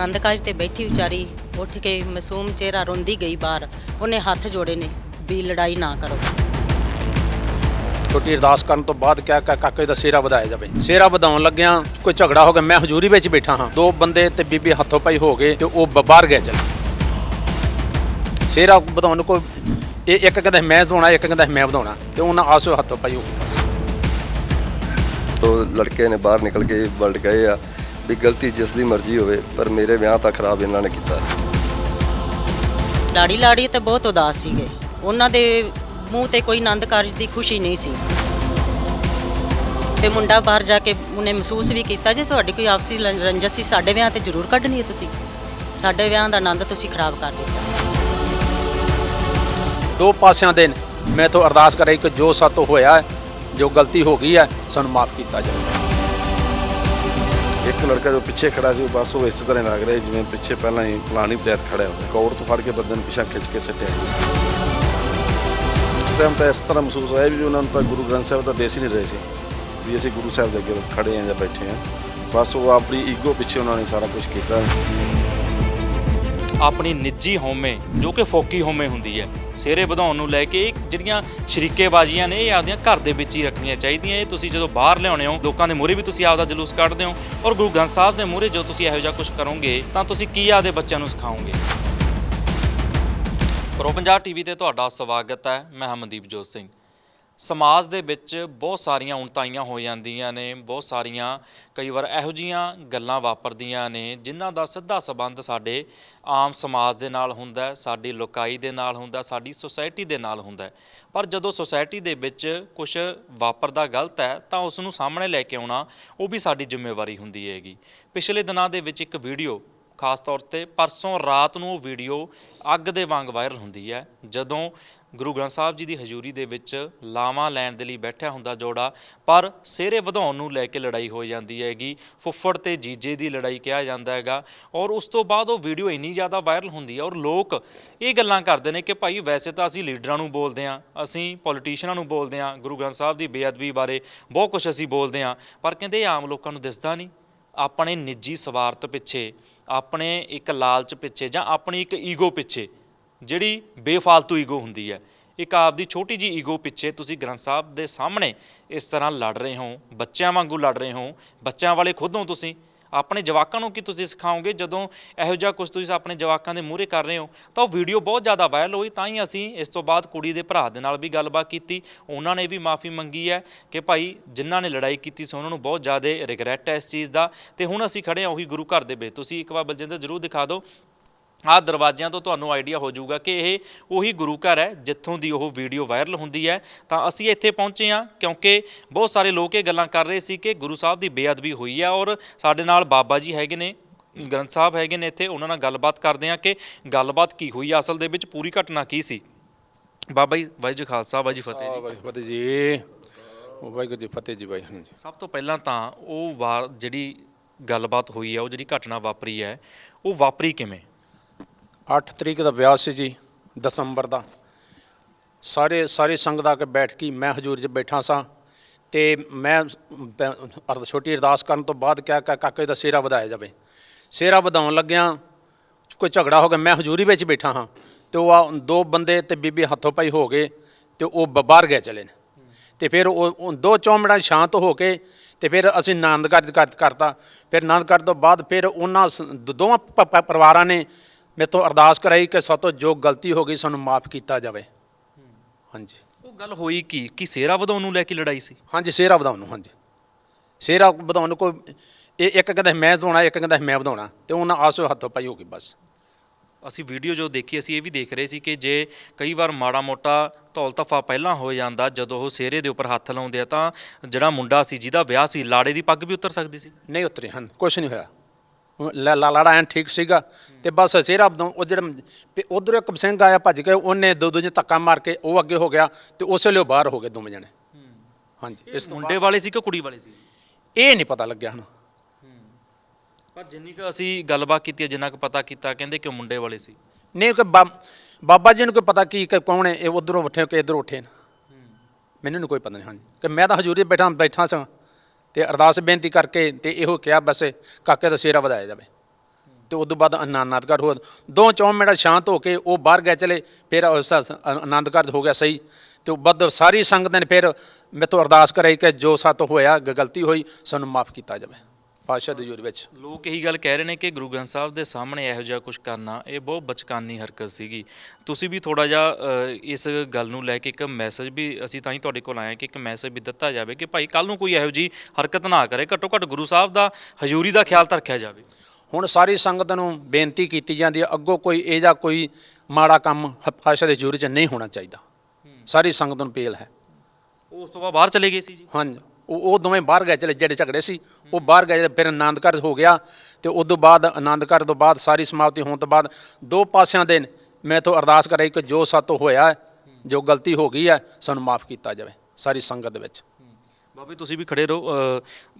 ਆਨੰਦ ਕਾਰਜ ਤੇ ਬੈਠੀ ਵਿਚਾਰੀ ਉੱਠ ਕੇ ਮਾਸੂਮ ਚਿਹਰਾ ਰੋਂਦੀ ਗਈ ਬਾਹਰ। ਉਹਨੇ ਹੱਥ ਜੋੜੇ ਨੇ ਵੀ ਲੜਾਈ ਨਾ ਕਰੋ। ਛੋਟੀ ਅਰਦਾਸ ਕਰਨ ਤੋਂ ਬਾਅਦ ਕਿਹਾ ਕਿ ਕਾਕੇ ਦਾ ਸਿਹਰਾ ਵਧਾਇਆ ਜਾਵੇ। ਸਿਹਰਾ ਵਧਾਉਣ ਲੱਗਿਆ ਕੋਈ ਝਗੜਾ ਹੋ ਗਿਆ ਮੈਂ ਹਜ਼ੂਰੀ ਵਿੱਚ ਬੈਠਾ ਹਾਂ। ਦੋ ਬੰਦੇ ਤੇ ਬੀਬੀ ਹੱਥੋਂ ਪਾਈ ਹੋ ਗਏ ਤੇ ਉਹ ਬਾਹਰ ਗਏ ਚਲੇ। ਸਿਹਰਾ ਵਧਾਉਣ ਨੂੰ ਕੋਈ ਇਹ ਇੱਕ ਕਹਿੰਦਾ ਮੈਂ ਵਧਾਉਣਾ ਇੱਕ ਕਹਿੰਦਾ ਮੈਂ ਵਧਾਉਣਾ ਤੇ ਉਹਨਾਂ ਆਸੋ ਹੱਥੋਂ ਪਾਈ ਹੋ ਗਈ ਬਸ। ਉਹ ਲੜਕੇ ਨੇ ਬਾਹਰ ਨਿਕਲ ਕੇ ਵਰਡ ਗਏ ਆ। ਵੀ ਗਲਤੀ ਜਿਸ ਦੀ ਮਰਜ਼ੀ ਹੋਵੇ ਪਰ ਮੇਰੇ ਵਿਆਹ ਤਾਂ ਖਰਾਬ ਇਹਨਾਂ ਨੇ ਕੀਤਾ। ਲਾੜੀ ਲਾੜੀ ਤੇ ਬਹੁਤ ਉਦਾਸ ਸੀਗੇ। ਉਹਨਾਂ ਦੇ ਮੂੰਹ ਤੇ ਕੋਈ ਆਨੰਦ ਕਾਰਜ ਦੀ ਖੁਸ਼ੀ ਨਹੀਂ ਸੀ। ਤੇ ਮੁੰਡਾ ਬਾਹਰ ਜਾ ਕੇ ਉਹਨੇ ਮਹਿਸੂਸ ਵੀ ਕੀਤਾ ਜੇ ਤੁਹਾਡੀ ਕੋਈ ਆਪਸੀ ਰੰਜਿਸ਼ ਸੀ ਸਾਡੇ ਵਿਆਹ ਤੇ ਜ਼ਰੂਰ ਕੱਢਣੀ ਹੈ ਤੁਸੀਂ। ਸਾਡੇ ਵਿਆਹ ਦਾ ਆਨੰਦ ਤੁਸੀਂ ਖਰਾਬ ਕਰ ਦਿੱਤਾ। ਦੋ ਪਾਸਿਆਂ ਦੇ। ਮੈਂ ਤੋਂ ਅਰਦਾਸ ਕਰਾਈ ਕਿ ਜੋ ਸਾਤੋਂ ਹੋਇਆ ਜੋ ਗਲਤੀ ਹੋ ਗਈ ਹੈ ਸਾਨੂੰ ਮਾਫ ਕੀਤਾ ਜਾਵੇ। ਇੱਕ ਲੜਕਾ ਜੋ ਪਿੱਛੇ ਖੜਾ ਸੀ, ਉਹ ਬਸ ਉਹ ਇਸੇ ਤਰ੍ਹਾਂ ਲੱਗ ਰਿਹਾ ਜਿਵੇਂ ਪਿੱਛੇ ਪਹਿਲਾਂ ਹੀ ਪਲਾਨੀ ਤਹਿਤ ਖੜਾ ਹੋਵੇ। ਕੌੜ ਤੋਂ ਫੜ ਕੇ ਬੰਦੇ ਨੂੰ ਪਿੱਛਾ ਖਿੱਚ ਕੇ ਸੱਟਿਆ। ਉਸ ਟਾਈਮ ਤਾਂ ਇਸ ਤਰ੍ਹਾਂ ਮਹਿਸੂਸ ਹੋਇਆ ਵੀ ਉਹਨਾਂ ਨੂੰ ਤਾਂ ਗੁਰੂ ਗ੍ਰੰਥ ਸਾਹਿਬ ਦਾ ਦੇਸ ਹੀ ਨਹੀਂ ਰਹੇ ਸੀ, ਵੀ ਅਸੀਂ ਗੁਰੂ ਸਾਹਿਬ ਦੇ ਅੱਗੇ ਖੜੇ ਆਂ ਜਾਂ ਬੈਠੇ ਆਂ ਬਸ ਉਹ ਆਪਣੀ ਈਗੋ ਪਿੱਛੇ ਉਹਨਾਂ ਨੇ ਸਾਰਾ ਕੁਝ ਕੀਤਾ। ਆਪਣੀ ਨਿੱਜੀ ਹੋਮੇ ਜੋ ਕਿ ਫੋਕੀ ਹੋਮੇ ਹੁੰਦੀ ਹੈ, ਸਿਹਰੇ ਵਧਾਉਣ ਨੂੰ ਲੈ ਕੇ ਇਹ ਜਿਹੜੀਆਂ ਸ਼ਰੀਕੇਬਾਜ਼ੀਆਂ ਨੇ, ਇਹ ਆਪਦੀਆਂ ਘਰ ਦੇ ਵਿੱਚ ਹੀ ਰੱਖਣੀਆਂ ਚਾਹੀਦੀਆਂ। ਇਹ ਤੁਸੀਂ ਜਦੋਂ ਬਾਹਰ ਲਿਆਉਣੇ ਹੋ, ਲੋਕਾਂ ਦੇ ਮੂਹਰੇ ਵੀ ਤੁਸੀਂ ਆਪਦਾ ਜਲੂਸ ਕੱਢਦੇ ਹੋ ਔਰ ਗੁਰੂ ਗ੍ਰੰਥ ਸਾਹਿਬ ਦੇ ਮੂਹਰੇ ਜੋ ਤੁਸੀਂ ਇਹੋ ਜਿਹਾ ਕੁਝ ਕਰੋਗੇ, ਤਾਂ ਤੁਸੀਂ ਕੀ ਆਪਦੇ ਬੱਚਿਆਂ ਨੂੰ ਸਿਖਾਓਗੇ? ਪ੍ਰੋ ਪੰਜਾਬ ਟੀਵੀ ਤੇ ਤੁਹਾਡਾ ਸਵਾਗਤ ਹੈ, ਮੈਂ ਹਮਨਦੀਪ ਜੋਤ ਸਿੰਘ। ਸਮਾਜ ਦੇ ਵਿੱਚ ਬਹੁਤ ਸਾਰੀਆਂ ਉਣਤਾਈਆਂ ਹੋ ਜਾਂਦੀਆਂ ਨੇ, ਬਹੁਤ ਸਾਰੀਆਂ ਕਈ ਵਾਰ ਇਹੋ ਜੀਆਂ ਗੱਲਾਂ ਵਾਪਰਦੀਆਂ ਨੇ ਜਿਨ੍ਹਾਂ ਦਾ ਸਿੱਧਾ ਸਬੰਧ ਸਾਡੇ ਆਮ ਸਮਾਜ ਦੇ ਨਾਲ ਹੁੰਦਾ ਹੈ, ਸਾਡੀ ਲੋਕਾਈ ਦੇ ਨਾਲ ਹੁੰਦਾ ਸਾਡੀ ਸੋਸਾਇਟੀ ਦੇ ਨਾਲ ਹੁੰਦਾ ਹੈ। ਪਰ ਜਦੋਂ ਸੋਸਾਇਟੀ ਦੇ ਵਿੱਚ ਕੁਝ ਵਾਪਰਦਾ ਗਲਤ ਹੈ, ਤਾਂ ਉਸ ਨੂੰ ਸਾਹਮਣੇ ਲੈ ਕੇ ਆਉਣਾ, ਉਹ ਵੀ ਸਾਡੀ ਜ਼ਿੰਮੇਵਾਰੀ ਹੁੰਦੀ ਹੈਗੀ ਪਿਛਲੇ ਦਿਨਾਂ ਦੇ ਵਿੱਚ ਇੱਕ ਵੀਡੀਓ, ਖਾਸ ਤੌਰ ਤੇ ਪਰਸੋਂ ਰਾਤ ਨੂੰ ਉਹ ਵੀਡੀਓ ਅੱਗ ਦੇ ਵਾਂਗ ਵਾਇਰਲ ਹੁੰਦੀ ਹੈ, ਜਦੋਂ ਗੁਰੂ ਗ੍ਰੰਥ ਸਾਹਿਬ ਜੀ ਦੀ ਹਜ਼ੂਰੀ ਦੇ ਵਿੱਚ ਲਾਵਾਂ ਲੈਣ ਦੇ ਲਈ ਬੈਠਿਆ ਹੁੰਦਾ ਜੋੜਾ, ਪਰ ਸਿਹਰੇ ਵਧਾਉਣ ਨੂੰ ਲੈ ਕੇ ਲੜਾਈ ਹੋ ਜਾਂਦੀ ਹੈਗੀ। ਫੁੱਫੜ ਤੇ ਜੀਜੇ ਦੀ ਲੜਾਈ ਕਿਹਾ ਜਾਂਦਾ ਹੈਗਾ। ਔਰ ਉਸ ਤੋਂ ਬਾਅਦ ਉਹ ਵੀਡੀਓ ਇੰਨੀ ਜ਼ਿਆਦਾ ਵਾਇਰਲ ਹੁੰਦੀ ਹੈ ਔਰ ਲੋਕ ਇਹ ਗੱਲਾਂ ਕਰਦੇ ਨੇ ਕਿ ਭਾਈ ਵੈਸੇ ਤਾਂ ਅਸੀਂ ਲੀਡਰਾਂ ਨੂੰ ਬੋਲਦੇ ਹਾਂ, ਅਸੀਂ ਪੋਲੀਟੀਸ਼ੀਅਨਾਂ ਨੂੰ ਬੋਲਦੇ ਹਾਂ, ਗੁਰੂ ਗ੍ਰੰਥ ਸਾਹਿਬ ਦੀ ਬੇਅਦਬੀ ਬਾਰੇ ਬਹੁਤ ਕੁਝ ਅਸੀਂ ਬੋਲਦੇ ਹਾਂ, ਪਰ ਕਹਿੰਦੇ ਆਮ ਲੋਕਾਂ ਨੂੰ ਦਿਸਦਾ ਨਹੀਂ। ਆਪਣੇ ਨਿੱਜੀ ਸਵਾਰਥ ਪਿੱਛੇ, ਆਪਣੇ ਇੱਕ ਲਾਲਚ ਪਿੱਛੇ ਜਾਂ ਆਪਣੀ ਇੱਕ ਈਗੋ ਪਿੱਛੇ ਜਿਹੜੀ ਬੇਫਾਲਤੂ ਈਗੋ ਹੁੰਦੀ ਹੈ। ਇੱਕ ਆਪਦੀ ਛੋਟੀ ਜੀ ਈਗੋ ਪਿੱਛੇ ਤੁਸੀਂ ਗ੍ਰੰਥ ਸਾਹਿਬ ਦੇ ਸਾਹਮਣੇ ਇਸ ਤਰ੍ਹਾਂ ਲੜ ਰਹੇ ਹੋ, ਬੱਚਿਆਂ ਵਾਂਗੂ ਲੜ ਰਹੇ ਹੋ, ਬੱਚਿਆਂ ਵਾਲੇ ਖੁਦ ਹੋ ਤੁਸੀਂ। ਆਪਣੇ ਜਵਾਕਾਂ ਨੂੰ ਕੀ ਤੁਸੀਂ ਸਿਖਾਓਗੇ? ਜਦੋਂ ਇਹੋ ਜਿਹਾ ਕੁਝ ਤੁਸੀਂ ਆਪਣੇ ਜਵਾਕਾਂ ਦੇ ਮੂਹਰੇ ਕਰ ਰਹੇ ਹੋ, ਤਾਂ ਉਹ ਵੀਡੀਓ ਬਹੁਤ ਜ਼ਿਆਦਾ ਵਾਇਰਲ ਹੋਈ, ਤਾਂ ਹੀ ਅਸੀਂ ਇਸ ਤੋਂ ਬਾਅਦ ਕੁੜੀ ਦੇ ਭਰਾ ਦੇ ਨਾਲ ਵੀ ਗੱਲਬਾਤ ਕੀਤੀ। ਉਹਨਾਂ ਨੇ ਵੀ ਮਾਫੀ ਮੰਗੀ ਹੈ ਕਿ ਭਾਈ ਜਿਨ੍ਹਾਂ ਨੇ ਲੜਾਈ ਕੀਤੀ ਸੀ, ਉਹਨਾਂ ਨੂੰ ਬਹੁਤ ਜ਼ਿਆਦਾ ਰਿਗਰੈਟ ਹੈ ਇਸ ਚੀਜ਼ ਦਾ। ਤੇ ਹੁਣ ਅਸੀਂ ਖੜੇ ਹਾਂ ਉਹੀ ਗੁਰੂ ਘਰ ਦੇ ਵਿੱਚ। ਤੁਸੀਂ ਇੱਕ ਵਾਰ ਬਲਜਿੰਦਰ ਜ਼ਰੂਰ ਦਿਖਾ ਦਿਓ ਆਹ ਦਰਵਾਜ਼ਿਆਂ ਤੋਂ ਤੁਹਾਨੂੰ ਆਈਡੀਆ ਹੋ ਜਾਊਗਾ ਕਿ ਇਹ ਉਹੀ ਗੁਰੂ ਘਰ ਹੈ ਜਿੱਥੋਂ ਦੀ ਉਹ ਵੀਡੀਓ ਵਾਇਰਲ ਹੁੰਦੀ ਹੈ। ਤਾਂ ਅਸੀਂ ਇੱਥੇ ਪਹੁੰਚੇ ਹਾਂ ਕਿਉਂਕਿ ਬਹੁਤ ਸਾਰੇ ਲੋਕ ਇਹ ਗੱਲਾਂ ਕਰ ਰਹੇ ਸੀ ਕਿ ਗੁਰੂ ਸਾਹਿਬ ਦੀ ਬੇਅਦਬੀ ਹੋਈ ਹੈ ਔਰ ਸਾਡੇ ਨਾਲ ਬਾਬਾ ਜੀ ਹੈਗੇ ਨੇ ਗ੍ਰੰਥ ਸਾਹਿਬ ਹੈਗੇ ਨੇ ਇੱਥੇ। ਉਹਨਾਂ ਨਾਲ ਗੱਲਬਾਤ ਕਰਦੇ ਹਾਂ ਕਿ ਗੱਲਬਾਤ ਕੀ ਹੋਈ ਅਸਲ ਦੇ ਵਿੱਚ ਪੂਰੀ ਘਟਨਾ ਕੀ ਸੀ। ਬਾਬਾ ਜੀ ਵਾਹਿਗੁਰੂ ਜੀ ਖਾਲਸਾ ਵਾਹਿਗੁਰੂ ਜੀ ਫਤਿਹ ਜੀ। ਫਤਿਹ ਜੀ। ਵਾਹਿਗੁਰੂ ਜੀ ਫਤਿਹ ਜੀ ਬਾਈ ਹਾਂਜੀ ਸਭ ਤੋਂ ਪਹਿਲਾਂ ਤਾਂ ਉਹ ਵਾਰ ਜਿਹੜੀ ਗੱਲਬਾਤ ਹੋਈ ਹੈ ਉਹ ਜਿਹੜੀ ਘਟਨਾ ਵਾਪਰੀ ਹੈ ਉਹ ਵਾਪਰੀ ਕਿਵੇਂ? 8 ਤਰੀਕ ਦਾ ਵਿਆਹ ਸੀ ਜੀ, ਦਸੰਬਰ ਦਾ। ਸਾਰੇ ਸਾਰੇ ਸੰਗਤ ਆ ਕੇ ਬੈਠ ਕੇ ਮੈਂ ਹਜ਼ੂਰ 'ਚ ਬੈਠਾ ਸਾਂ ਤੇ ਮੈਂ ਅਰਦ ਛੋਟੀ ਅਰਦਾਸ ਕਰਨ ਤੋਂ ਬਾਅਦ ਕਿਹਾ, ਕਿ, ਕਾਕੇ ਦਾ ਸੇਰਾ ਵਧਾਇਆ ਜਾਵੇ। ਸੇਰਾ ਵਧਾਉਣ ਲੱਗਿਆ ਕੋਈ ਝਗੜਾ ਹੋ ਗਿਆ, ਮੈਂ ਹਜ਼ੂਰੀ ਵਿੱਚ ਬੈਠਾ ਹਾਂ ਤੇ ਉਹ ਆ, ਦੋ ਬੰਦੇ ਤੇ ਬੀਬੀ ਹੱਥੋਂ ਪਾਈ ਹੋ ਗਏ ਤੇ ਉਹ ਬ- ਬਾਹਰ ਗਏ ਚਲੇ ਨੇ। ਤੇ ਫਿਰ ਉਹ ਉਹ ਦੋ ਚੌਮੜਾ ਸ਼ਾਂਤ ਹੋ ਕੇ ਤੇ ਫਿਰ ਅਸੀਂ ਆਨੰਦ ਕਾਰਜ ਕਰ- ਕਰਤਾ। ਫਿਰ ਆਨੰਦ ਕਾਰਜ ਤੋਂ ਬਾਅਦ ਫਿਰ ਉਹਨਾਂ ਸ- ਦੋਵਾਂ ਪ- ਪ- ਪਰਿਵਾਰਾਂ ਨੇ ਮੇਰੇ ਤੋਂ ਅਰਦਾਸ ਕਰਾਈ ਕਿ ਸਾਤੋਂ ਜੋ ਗਲਤੀ ਹੋ ਗਈ ਸਾਨੂੰ ਮਾਫ ਕੀਤਾ ਜਾਵੇ। ਹਾਂਜੀ। ਉਹ ਗੱਲ ਹੋਈ ਕੀ? ਕੀ ਸੇਰਾ ਵਧਾਉਣ ਨੂੰ ਲੈ ਕੇ ਲੜਾਈ ਸੀ? ਹਾਂਜੀ ਸਿਹਰਾ ਵਧਾਉਣ ਨੂੰ ਹਾਂਜੀ। ਸਿਹਰਾ ਵਧਾਉਣ ਨੂੰ ਕੋਈ ਇਹ ਇੱਕ ਕਹਿੰਦਾ ਮੈਂ ਵਧਾਉਣਾ ਇੱਕ ਕਹਿੰਦਾ ਮੈਂ ਵਧਾਉਣਾ ਤੇ ਉਹਨਾਂ ਆਸੋ ਹੱਥੋਂ ਪਾਈ ਹੋ ਗਈ ਬਸ। ਅਸੀਂ ਵੀਡੀਓ ਜੋ ਦੇਖੀ ਅਸੀਂ ਇਹ ਵੀ ਦੇਖ ਰਹੇ ਸੀ ਕਿ ਜੇ ਕਈ ਵਾਰ ਮਾੜਾ ਮੋਟਾ ਧੌਲ ਤਫਾ ਪਹਿਲਾਂ ਹੋ ਜਾਂਦਾ ਜਦੋਂ ਉਹ ਸਿਹਰੇ ਦੇ ਉੱਪਰ ਹੱਥ ਲਾਉਂਦੇ ਆ ਤਾਂ ਜਿਹੜਾ ਮੁੰਡਾ ਸੀ ਜਿਹਦਾ ਵਿਆਹ ਸੀ ਲਾੜੇ ਦੀ ਪੱਗ ਵੀ ਉਤਰ ਸਕਦੀ ਸੀ? ਨਹੀਂ ਉਤਰੇ ਹਨ ਕੁਝ ਨਹੀਂ ਹੋਇਆ। ਉਹ ਲਾ- ਲਾ- ਲਾੜਾ ਐਨ ਠੀਕ ਸੀਗਾ ਤੇ ਬਸ ਸਿਹਰਾ ਵਧਾਉਣ ਉਹ ਜਿਹੜਾ ਉਧਰ ਇੱਕ ਸਿੰਘ ਆਇਆ ਭੱਜ ਕੇ ਉਹਨੇ ਦੋ ਦੋ ਜਿਹੇ ਧੱਕਾ ਮਾਰ ਕੇ ਉਹ ਅੱਗੇ ਹੋ ਗਿਆ ਤੇ ਉਸੇ ਲਈ ਬਾਹਰ ਹੋ ਗਏ ਦੋਵੇਂ ਜਣੇ। ਹਾਂਜੀ ਇਸ ਮੁੰਡੇ ਵਾਲੇ ਸੀ ਕਿ ਕੁੜੀ ਵਾਲੇ ਸੀ? ਇਹ ਨਹੀਂ ਪਤਾ ਲੱਗਿਆ ਹਨ ਪਰ ਜਿੰਨੀ ਕੁ ਅਸੀਂ ਗੱਲਬਾਤ ਕੀਤੀ ਹੈ, ਜਿੰਨਾ ਕੁ ਪਤਾ ਕੀਤਾ ਕਹਿੰਦੇ ਕਿ ਉਹ ਮੁੰਡੇ ਵਾਲੇ ਸੀ। ਨਹੀਂ ਕਿ ਬਾਬਾ ਜੀ ਨੂੰ ਕੋਈ ਪਤਾ ਕੀ ਕਿ ਕੌਣ ਹੈ ਇਹ ਉਧਰੋਂ ਉੱਠੇ ਕਿ ਇਧਰੋਂ ਉੱਠੇ ਮੈਨੂੰ ਨਹੀਂ ਕੋਈ ਪਤਾ ਨਹੀਂ ਹਾਂਜੀ। ਕਿ ਮੈਂ ਤਾਂ ਹਜ਼ੂਰੀ ਬੈਠਾ ਬੈਠਾ ਸਾਂ। ਤੇ ਅਰਦਾਸ ਬੇਨਤੀ ਕਰਕੇ ਤੇ ਇਹੋ ਕਿਹਾ, ਬਸ ਕਾਕੇ ਦਾ ਸਿਹਰਾ ਵਧਾਇਆ ਜਾਵੇ। ਤੇ ਤੋਂ ਬਾਅਦ ਆਨੰਦ ਕਾਰਜ ਹੋ ਦੋ ਚੌਂ ਮਿੰਟ ਸ਼ਾਂਤ ਹੋ ਕੇ ਉਹ ਬਾਹਰ ਗਏ ਚਲੇ, ਫਿਰ ਆਨੰਦ ਕਾਰਜ ਹੋ ਗਿਆ ਸਹੀ। ਤੇ ਉਹ ਬਾਅਦ ਸਾਰੀ ਸੰਗਤ ਨੇ ਫਿਰ ਮੇਰੇ ਤੋਂ ਅਰਦਾਸ ਕਰਾਈ ਕਿ ਜੋ ਸਾਤੋਂ ਹੋਇਆ ਗਲਤੀ ਹੋਈ, ਸਾਨੂੰ ਮਾਫ ਕੀਤਾ ਜਾਵੇ। ਪਾਤਸ਼ਾਹ ਦੀ ਹਜ਼ੂਰੀ ਵਿੱਚ। ਲੋਕ ਇਹੀ ਗੱਲ ਕਹਿ ਰਹੇ ਨੇ ਕਿ ਗੁਰੂ ਗ੍ਰੰਥ ਸਾਹਿਬ ਦੇ ਸਾਹਮਣੇ ਇਹੋ ਜਿਹਾ ਕੁਝ ਕਰਨਾ ਇਹ ਬਹੁਤ ਬਚਕਾਨੀ ਹਰਕਤ ਸੀਗੀ। ਤੁਸੀਂ ਵੀ ਥੋੜਾ ਜਿਹਾ ਅ, ਇਸ ਗੱਲ ਨੂੰ ਲੈ ਕੇ ਇੱਕ ਮੈਸੇਜ ਵੀ ਅਸੀਂ ਤਾਂ ਹੀ ਤੁਹਾਡੇ ਕੋਲ ਆਏ ਹਾਂ ਕਿ ਇੱਕ ਮੈਸੇਜ ਵੀ ਦਿੱਤਾ ਜਾਵੇ ਕਿ ਭਾਈ ਕੱਲ ਨੂੰ ਕੋਈ ਇਹੋ ਜੀ ਹਰਕਤ ਨਾ ਕਰੇ। ਘੱਟੋ ਘੱਟ ਗੁਰੂ ਸਾਹਿਬ ਦਾ ਹਜ਼ੂਰੀ ਦਾ ਖਿਆਲ ਤਾਂ ਰੱਖਿਆ ਜਾਵੇ। ਹੁਣ ਸਾਰੀ ਸੰਗਤ ਨੂੰ ਬੇਨਤੀ ਕੀਤੀ ਜਾਂਦੀ ਹੈ ਅੱਗੋਂ ਕੋਈ ਇਹ ਜਾਂ ਕੋਈ ਮਾੜਾ ਕੰਮ ਪਾਤਸ਼ਾਹ ਦੀ ਹਜ਼ੂਰੀ 'ਚ ਨਹੀਂ ਹੋਣਾ ਚਾਹੀਦਾ। ਸਾਰੀ ਸੰਗਤ ਨੂੰ ਅਪੀਲ ਹੈ। ਉਸ ਤੋਂ ਬਾਅਦ ਬਾਹਰ ਚਲੇ ਗਏ ਸੀ ਜੀ। ਹਾਂਜੀ। ਉਹ ਉਹ ਦੋਵੇਂ ਬਾਹਰ ਗਏ ਚਲੇ, ਜਿਹੜੇ ਝਗੜੇ ਸੀ, ਉਹ ਬਾਹਰ ਗਏ, ਫਿਰ ਆਨੰਦ ਕਾਰਜ ਹੋ ਗਿਆ ਤੇ ਉਸ ਤੋਂ ਬਾਅਦ ਆਨੰਦ ਕਾਰਜ ਤੋਂ ਬਾਅਦ ਸਾਰੀ ਸਮਾਪਤੀ ਹੋਣ ਤੋਂ ਬਾਅਦ ਦੋ ਪਾਸਿਆਂ ਦੇ ਮੈਂ ਤੋਂ ਅਰਦਾਸ ਕਰਾਈ ਕਿ ਜੋ ਸਾਤੋਂ ਹੋਇਆ, ਜੋ ਗਲਤੀ ਹੋ ਗਈ ਹੈ, ਸਾਨੂੰ ਮਾਫ ਕੀਤਾ ਜਾਵੇ, ਸਾਰੀ ਸੰਗਤ ਦੇ ਵਿੱਚ। ਬਾਬੀ, ਤੁਸੀਂ ਵੀ ਖੜੇ ਰਹੋ।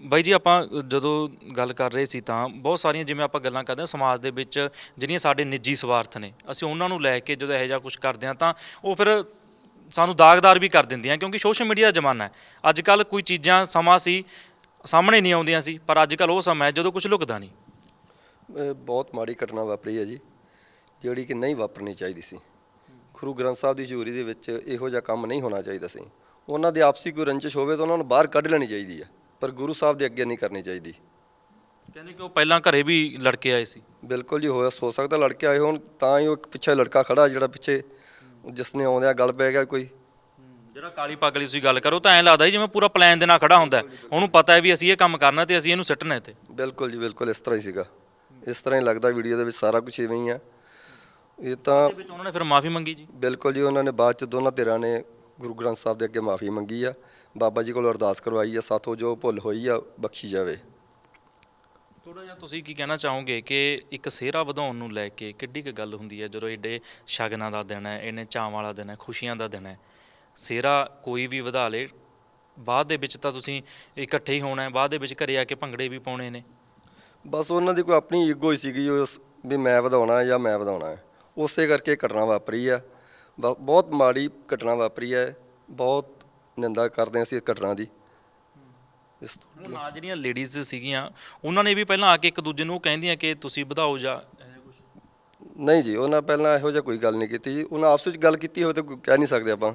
ਬਾਈ ਜੀ, ਆਪਾਂ ਜਦੋਂ ਗੱਲ ਕਰ ਰਹੇ ਸੀ ਤਾਂ ਬਹੁਤ ਸਾਰੀਆਂ, ਜਿਵੇਂ ਆਪਾਂ ਗੱਲਾਂ ਕਰਦੇ ਹਾਂ, ਸਮਾਜ ਦੇ ਵਿੱਚ ਜਿਹੜੀਆਂ ਸਾਡੇ ਨਿੱਜੀ ਸਵਾਰਥ ਨੇ, ਅਸੀਂ ਉਹਨਾਂ ਨੂੰ ਲੈ ਕੇ ਜਦੋਂ ਇਹੋ ਜਿਹਾ ਕੁਝ ਕਰਦੇ ਹਾਂ ਤਾਂ ਉਹ ਫਿਰ ਸਾਨੂੰ ਦਾਗਦਾਰ ਵੀ ਕਰ ਦਿੰਦੀਆਂ ਕਿਉਂਕਿ ਸੋਸ਼ਲ ਮੀਡੀਆ ਦਾ ਜ਼ਮਾਨਾ ਹੈ। ਅੱਜ ਕੱਲ ਕੋਈ ਚੀਜ਼ਾਂ ਸਮਾਂ ਸੀ ਸਾਹਮਣੇ ਨਹੀਂ ਆਉਂਦੀਆਂ ਸੀ ਪਰ ਅੱਜ ਕੱਲ ਉਹ ਸਮਾਂ ਹੈ ਜਦੋਂ ਕੁਝ ਲੁਕਦਾ ਨਹੀਂ। ਇਹ ਬਹੁਤ ਮਾੜੀ ਘਟਨਾ ਵਾਪਰੀ ਹੈ ਜੀ ਜਿਹੜੀ ਕਿ ਨਹੀਂ ਵਾਪਰਨੀ ਚਾਹੀਦੀ ਸੀ। ਗੁਰੂ ਗ੍ਰੰਥ ਸਾਹਿਬ ਦੀ ਹਜ਼ੂਰੀ ਦੇ ਵਿੱਚ ਇਹੋ ਜਿਹਾ ਕੰਮ ਨਹੀਂ ਹੋਣਾ ਚਾਹੀਦਾ ਸੀ। ਉਹਨਾਂ ਦੇ ਆਪਸੀ ਕੋਈ ਰੰਜਿਸ਼ ਹੋਵੇ ਤਾਂ ਉਹਨਾਂ ਨੂੰ ਬਾਹਰ ਕੱਢ ਲੈਣੀ ਚਾਹੀਦੀ ਹੈ ਪਰ ਗੁਰੂ ਸਾਹਿਬ ਦੇ ਅੱਗੇ ਨਹੀਂ ਕਰਨੀ ਚਾਹੀਦੀ। ਕਹਿੰਦੇ ਕਿ ਉਹ ਪਹਿਲਾਂ ਘਰੇ ਵੀ ਲੜਕੇ ਆਏ ਸੀ। ਬਿਲਕੁਲ ਜੀ ਹੋਇਆ ਸੋ ਸਕਦਾ ਲੜਕੇ ਆਏ ਹੋਣ ਤਾਂ ਹੀ ਉਹ ਇੱਕ ਪਿੱਛੇ ਲੜਕਾ ਖੜਾ ਜਿਹੜਾ ਪਿੱਛੇ ਜਿਸ ਨੇ ਆਉਂਦਿਆਂ ਗੱਲ ਪੈ ਗਿਆ ਕੋਈ। ਜਿਹੜਾ ਕਾਲੀ ਪੱਗ ਵਾਲੀ ਤੁਸੀਂ ਗੱਲ ਕਰੋ ਤਾਂ ਐਂ ਲੱਗਦਾ ਜੀ ਜਿਵੇਂ ਪੂਰਾ ਪਲਾਨ ਦੇ ਨਾਲ ਖੜਾ ਹੁੰਦਾ ਹੈ। ਉਹਨੂੰ ਪਤਾ ਹੈ ਵੀ ਅਸੀਂ ਇਹ ਕੰਮ ਕਰਨਾ ਤੇ ਅਸੀਂ ਇਹਨੂੰ ਸਿੱਟਣਾ ਇੱਥੇ। ਬਿਲਕੁਲ ਜੀ ਬਿਲਕੁਲ ਇਸ ਤਰ੍ਹਾਂ ਹੀ ਸੀਗਾ। ਇਸ ਤਰ੍ਹਾਂ ਹੀ ਲੱਗਦਾ ਵੀਡੀਓ ਦੇ ਵਿੱਚ ਸਾਰਾ ਕੁਝ ਇਵੇਂ ਹੀ ਆ। ਇਹ ਤਾਂ ਦੇ ਵਿੱਚ ਉਹਨਾਂ ਨੇ ਫਿਰ ਮਾਫੀ ਮੰਗੀ ਜੀ। ਬਿਲਕੁਲ ਜੀ ਉਹਨਾਂ ਨੇ ਬਾਅਦ ਚ ਦੋਨਾਂ ਧਿਰਾਂ ਨੇ ਗੁਰੂ ਗ੍ਰੰਥ ਸਾਹਿਬ ਦੇ ਅੱਗੇ ਮਾਫੀ ਮੰਗੀ ਆ। ਬਾਬਾ ਜੀ ਕੋਲ ਅਰਦਾਸ ਕਰਵਾਈ ਆ ਸਾਥੋਂ ਜੋ ਭੁੱਲ ਹੋਈ ਆ ਬਖਸ਼ੀ ਜਾਵੇ। ਥੋੜਾ ਜਿਹਾ ਤੁਸੀਂ ਕੀ ਕਹਿਣਾ ਚਾਹੋਗੇ ਕਿ ਇੱਕ ਸਿਹਰਾ ਵਧਾਉਣ ਨੂੰ ਲੈ ਕੇ ਕਿੱਡੀ ਕੁ ਗੱਲ ਹੁੰਦੀ ਹੈ ਜਦੋਂ ਏਡੇ ਸ਼ਗਨਾਂ ਦਾ ਦਿਨ ਹੈ ਇਹਨੇ ਚਾਵਾਂ ਵਾਲਾ ਦਿਨ ਹੈ, ਖੁਸ਼ੀਆਂ ਦਾ ਦਿਨ ਹੈ? ਸਿਹਰਾ ਕੋਈ ਵੀ ਵਧਾ ਲੇ, ਬਾਅਦ ਦੇ ਵਿੱਚ ਤਾਂ ਤੁਸੀਂ ਇਕੱਠੇ ਹੀ ਹੋਣਾ ਹੈ, ਬਾਅਦ ਦੇ ਵਿੱਚ ਘਰੇ ਆ ਕੇ ਭੰਗੜੇ ਵੀ ਪਾਉਣੇ ਨੇ। ਬਸ ਉਹਨਾਂ ਦੀ ਕੋਈ ਆਪਣੀ ਈਗੋ ਹੀ ਸੀਗੀ ਉਸ ਵੀ ਮੈਂ ਵਧਾਉਣਾ ਜਾਂ ਮੈਂ ਵਧਾਉਣਾ ਹੈ। ਉਸੇ ਕਰਕੇ ਘਟਨਾ ਵਾਪਰੀ ਆ। ਬ- ਬਹੁਤ ਮਾੜੀ ਘਟਨਾ ਵਾਪਰੀ ਹੈ, ਬਹੁਤ ਨਿੰਦਾ ਕਰਦੇ ਹਾਂ ਅਸੀਂ ਇਸ ਘਟਨਾ ਦੀ। ਇਸ ਤੋਂ ਨਾਲ ਜਿਹੜੀਆਂ ਲੇਡੀਜ਼ ਸੀਗੀਆਂ ਉਹਨਾਂ ਨੇ ਵੀ ਪਹਿਲਾਂ ਆ ਕੇ ਇੱਕ ਦੂਜੇ ਨੂੰ ਕਹਿੰਦੀਆਂ ਕਿ ਤੁਸੀਂ ਵਧਾਓ ਜਾਂ ਇਹੋ ਜਿਹਾ ਕੁਛ? ਨਹੀਂ ਜੀ ਉਹਨਾਂ ਪਹਿਲਾਂ ਇਹੋ ਜਿਹਾ ਕੋਈ ਗੱਲ ਨਹੀਂ ਕੀਤੀ ਜੀ। ਉਹਨਾਂ ਆਪਸ ਵਿੱਚ ਗੱਲ ਕੀਤੀ ਹੋਵੇ ਤਾਂ ਕੋਈ ਕਹਿ ਨਹੀਂ ਸਕਦੇ ਆਪਾਂ।